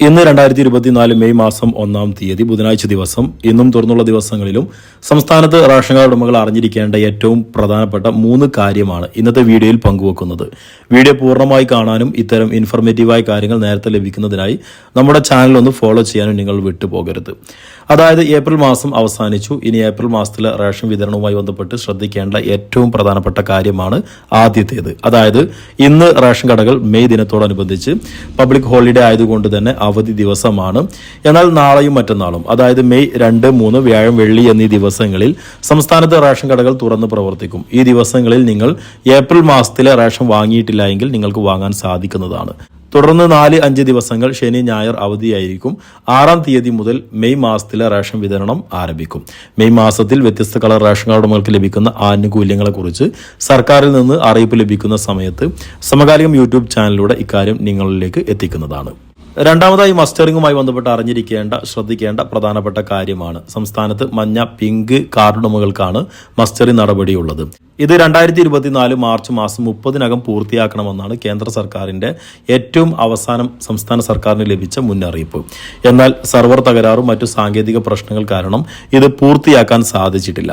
ഇന്ന് രണ്ടായിരത്തി ഇരുപത്തിനാല് മെയ് മാസം ഒന്നാം തീയതി ബുധനാഴ്ച ദിവസം ഇന്നും തുറന്നുള്ള ദിവസങ്ങളിലും സംസ്ഥാനത്ത് റേഷൻ കാർഡ് ഉടമകൾ അറിഞ്ഞിരിക്കേണ്ട ഏറ്റവും പ്രധാനപ്പെട്ട മൂന്ന് കാര്യമാണ് ഇന്നത്തെ വീഡിയോയിൽ പങ്കുവെക്കുന്നത്. വീഡിയോ പൂർണമായി കാണാനും ഇത്തരം ഇൻഫർമേറ്റീവായ കാര്യങ്ങൾ നേരത്തെ ലഭിക്കുന്നതിനായി നമ്മുടെ ചാനൽ ഒന്ന് ഫോളോ ചെയ്യാനും നിങ്ങൾ വിട്ടുപോകരുത്. അതായത് ഏപ്രിൽ മാസം അവസാനിച്ചു. ഇനി ഏപ്രിൽ മാസത്തിലെ റേഷൻ വിതരണവുമായി ബന്ധപ്പെട്ട് ശ്രദ്ധിക്കേണ്ട ഏറ്റവും പ്രധാനപ്പെട്ട കാര്യമാണ് ആദ്യത്തേത്. അതായത് ഇന്ന് റേഷൻ കടകൾ മെയ് ദിനത്തോടനുബന്ധിച്ച് പബ്ലിക് ഹോളിഡേ ആയതുകൊണ്ട് തന്നെ അവധി ദിവസമാണ്. എന്നാൽ നാളെയും മറ്റന്നാളും അതായത് മെയ് രണ്ട് മൂന്ന് വ്യാഴം വെള്ളി എന്നീ ദിവസങ്ങളിൽ സംസ്ഥാനത്ത് റേഷൻ കടകൾ തുറന്ന് പ്രവർത്തിക്കും. ഈ ദിവസങ്ങളിൽ നിങ്ങൾ ഏപ്രിൽ മാസത്തിലെ റേഷൻ വാങ്ങിയിട്ടില്ല എങ്കിൽ നിങ്ങൾക്ക് വാങ്ങാൻ സാധിക്കുന്നതാണ്. തുടർന്ന് നാല് അഞ്ച് ദിവസങ്ങൾ ശനി ഞായർ അവധിയായിരിക്കും. ആറാം തീയതി മുതൽ മെയ് മാസത്തിലെ റേഷൻ വിതരണം ആരംഭിക്കും. മെയ് മാസത്തിൽ വ്യത്യസ്ത കളർ റേഷൻ കാർഡ് ഉടമകൾക്ക് ലഭിക്കുന്ന ആനുകൂല്യങ്ങളെക്കുറിച്ച് സർക്കാരിൽ നിന്ന് അറിയിപ്പ് ലഭിക്കുന്ന സമയത്ത് സമകാലികം യൂട്യൂബ് ചാനലിലൂടെ ഇക്കാര്യം നിങ്ങളിലേക്ക് എത്തിക്കുന്നതാണ്. രണ്ടാമതായി മസ്റ്ററിങ്ങുമായി ബന്ധപ്പെട്ട് അറിഞ്ഞിരിക്കേണ്ട ശ്രദ്ധിക്കേണ്ട പ്രധാനപ്പെട്ട കാര്യമാണ്. സംസ്ഥാനത്ത് മഞ്ഞ പിങ്ക് കാർഡുടമകൾക്കാണ് മസ്റ്ററിംഗ് നടപടിയുള്ളത്. ഇത് രണ്ടായിരത്തി ഇരുപത്തിനാല് മാർച്ച് മാസം മുപ്പതിനകം പൂർത്തിയാക്കണമെന്നാണ് കേന്ദ്ര സർക്കാരിന്റെ ഏറ്റവും അവസാനം സംസ്ഥാന സർക്കാരിന് ലഭിച്ച മുന്നറിയിപ്പ്. എന്നാൽ സെർവർ തകരാറും മറ്റു സാങ്കേതിക പ്രശ്നങ്ങൾ കാരണം ഇത് പൂർത്തിയാക്കാൻ സാധിച്ചിട്ടില്ല.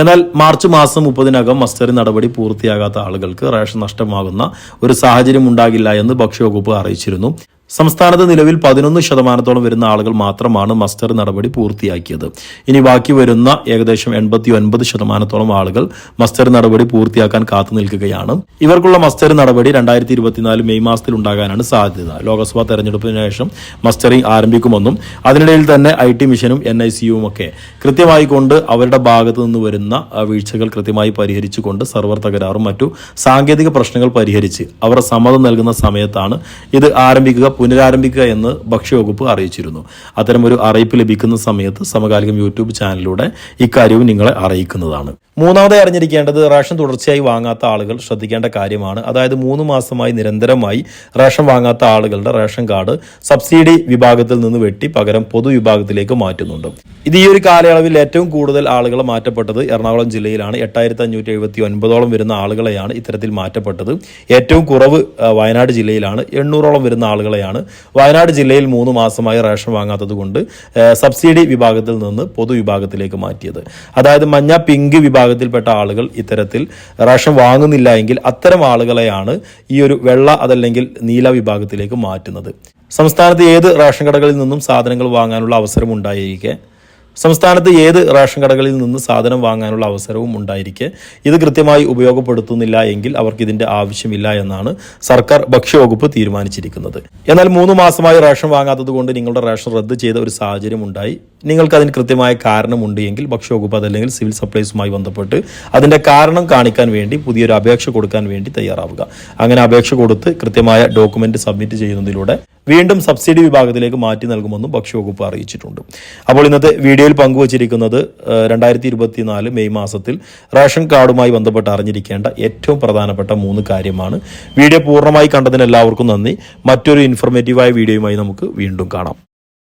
എന്നാൽ മാർച്ച് മാസം മുപ്പതിനകം മസ്റ്ററി നടപടി പൂർത്തിയാകാത്ത ആളുകൾക്ക് റേഷൻ നഷ്ടമാകുന്ന ഒരു സാഹചര്യം ഉണ്ടാകില്ല എന്ന് ഭക്ഷ്യവകുപ്പ് അറിയിച്ചിരുന്നു. സംസ്ഥാനത്ത് നിലവിൽ പതിനൊന്ന് ശതമാനത്തോളം വരുന്ന ആളുകൾ മാത്രമാണ് മസ്റ്റർ നടപടി പൂർത്തിയാക്കിയത്. ഇനി ബാക്കി വരുന്ന ഏകദേശം എൺപത്തി ഒൻപത് ശതമാനത്തോളം ആളുകൾ മസ്റ്റർ നടപടി പൂർത്തിയാക്കാൻ കാത്തു നിൽക്കുകയാണ്. ഇവർക്കുള്ള മസ്റ്റർ നടപടി രണ്ടായിരത്തി ഇരുപത്തിനാല് മെയ് മാസത്തിൽ ഉണ്ടാകാനാണ് സാധ്യത. ലോക്സഭാ തെരഞ്ഞെടുപ്പിന് ശേഷം മസ്റ്ററിംഗ് ആരംഭിക്കുമെന്നും അതിനിടയിൽ തന്നെ ഐ ടി മിഷനും എൻ ഐ സിയും ഒക്കെ കൃത്യമായി കൊണ്ട് അവരുടെ ഭാഗത്തു നിന്ന് വരുന്ന വീഴ്ചകൾ കൃത്യമായി പരിഹരിച്ചുകൊണ്ട് സെർവർ തകരാറും മറ്റു സാങ്കേതിക പ്രശ്നങ്ങൾ പരിഹരിച്ച് അവർ സമ്മതം നൽകുന്ന സമയത്താണ് ഇത് ആരംഭിക്കുക. പുനരാരംഭിക്കുക എന്ന് ഭക്ഷ്യവകുപ്പ് അറിയിച്ചിരുന്നു. അത്തരമൊരു അറിയിപ്പ് ലഭിക്കുന്ന സമയത്ത് സമകാലികം യൂട്യൂബ് ചാനലിലൂടെ ഇക്കാര്യവും നിങ്ങളെ അറിയിക്കുന്നതാണ്. മൂന്നാമതായി അറിഞ്ഞിരിക്കേണ്ടത് റേഷൻ തുടർച്ചയായി വാങ്ങാത്ത ആളുകൾ ശ്രദ്ധിക്കേണ്ട കാര്യമാണ്. അതായത് മൂന്ന് മാസമായി നിരന്തരമായി റേഷൻ വാങ്ങാത്ത ആളുകളുടെ റേഷൻ കാർഡ് സബ്സിഡി വിഭാഗത്തിൽ നിന്ന് വെട്ടി പകരം പൊതുവിഭാഗത്തിലേക്ക് മാറ്റുന്നുണ്ട്. ഇത് ഈ ഒരു കാലയളവിൽ ഏറ്റവും കൂടുതൽ ആളുകൾ മാറ്റപ്പെട്ടത് എറണാകുളം ജില്ലയിലാണ്. എട്ടായിരത്തി അഞ്ഞൂറ്റി എഴുപത്തി ഒൻപതോളം വരുന്ന ആളുകളെയാണ് ഇത്തരത്തിൽ മാറ്റപ്പെട്ടത്. ഏറ്റവും കുറവ് വയനാട് ജില്ലയിലാണ്. എണ്ണൂറോളം വരുന്ന ആളുകളെയാണ് വയനാട് ജില്ലയിൽ മൂന്ന് മാസമായി റേഷൻ വാങ്ങാത്തത് കൊണ്ട് സബ്സിഡി വിഭാഗത്തിൽ നിന്ന് പൊതുവിഭാഗത്തിലേക്ക് മാറ്റിയത്. അതായത് മഞ്ഞ പിങ്ക് വിഭാഗത്തിൽപ്പെട്ട ആളുകൾ ഇത്തരത്തിൽ റേഷൻ വാങ്ങുന്നില്ല എങ്കിൽ അത്തരം ആളുകളെയാണ് ഈ ഒരു വെള്ള അതല്ലെങ്കിൽ നീല വിഭാഗത്തിലേക്ക് മാറ്റുന്നത്. സംസ്ഥാനത്ത് ഏത് റേഷൻ കടകളിൽ നിന്നും സാധനങ്ങൾ വാങ്ങാനുള്ള അവസരം ഉണ്ടായിരിക്കെ? സംസ്ഥാനത്ത് ഏത് റേഷൻ കടകളിൽ നിന്ന് സാധനം വാങ്ങാനുള്ള അവസരവും ഉണ്ടായിരിക്കെ. ഇത് കൃത്യമായി ഉപയോഗപ്പെടുത്തുന്നില്ല എങ്കിൽ അവർക്ക് ഇതിന്റെ ആവശ്യമില്ല എന്നാണ് സർക്കാർ ഭക്ഷ്യവകുപ്പ് തീരുമാനിച്ചിരിക്കുന്നത്. എന്നാൽ മൂന്ന് മാസമായി റേഷൻ വാങ്ങാത്തത് കൊണ്ട് നിങ്ങളുടെ റേഷൻ റദ്ദ് ചെയ്ത ഒരു സാഹചര്യം ഉണ്ടായി. നിങ്ങൾക്ക് അതിന് കൃത്യമായ കാരണമുണ്ട് എങ്കിൽ ഭക്ഷ്യവകുപ്പ് അതല്ലെങ്കിൽ സിവിൽ സപ്ലൈസുമായി ബന്ധപ്പെട്ട് അതിന്റെ കാരണം കാണിക്കാൻ വേണ്ടി പുതിയൊരു അപേക്ഷ കൊടുക്കാൻ വേണ്ടി തയ്യാറാവുക. അങ്ങനെ അപേക്ഷ കൊടുത്ത് കൃത്യമായ ഡോക്യുമെന്റ് സബ്മിറ്റ് ചെയ്യുന്നതിലൂടെ വീണ്ടും സബ്സിഡി വിഭാഗത്തിലേക്ക് മാറ്റി നൽകുമെന്നും ഭക്ഷ്യവകുപ്പ് അറിയിച്ചിട്ടുണ്ട്. അപ്പോൾ ഇന്നത്തെ വീഡിയോയിൽ പങ്കുവച്ചിരിക്കുന്നത് രണ്ടായിരത്തി ഇരുപത്തിനാല് മെയ് മാസത്തിൽ റേഷൻ കാർഡുമായി ബന്ധപ്പെട്ട് അറിഞ്ഞിരിക്കേണ്ട ഏറ്റവും പ്രധാനപ്പെട്ട മൂന്ന് കാര്യമാണ്. വീഡിയോ പൂർണമായി കണ്ടതിന് എല്ലാവർക്കും നന്ദി. മറ്റൊരു ഇൻഫോർമേറ്റീവായ വീഡിയോയുമായി നമുക്ക് വീണ്ടും കാണാം.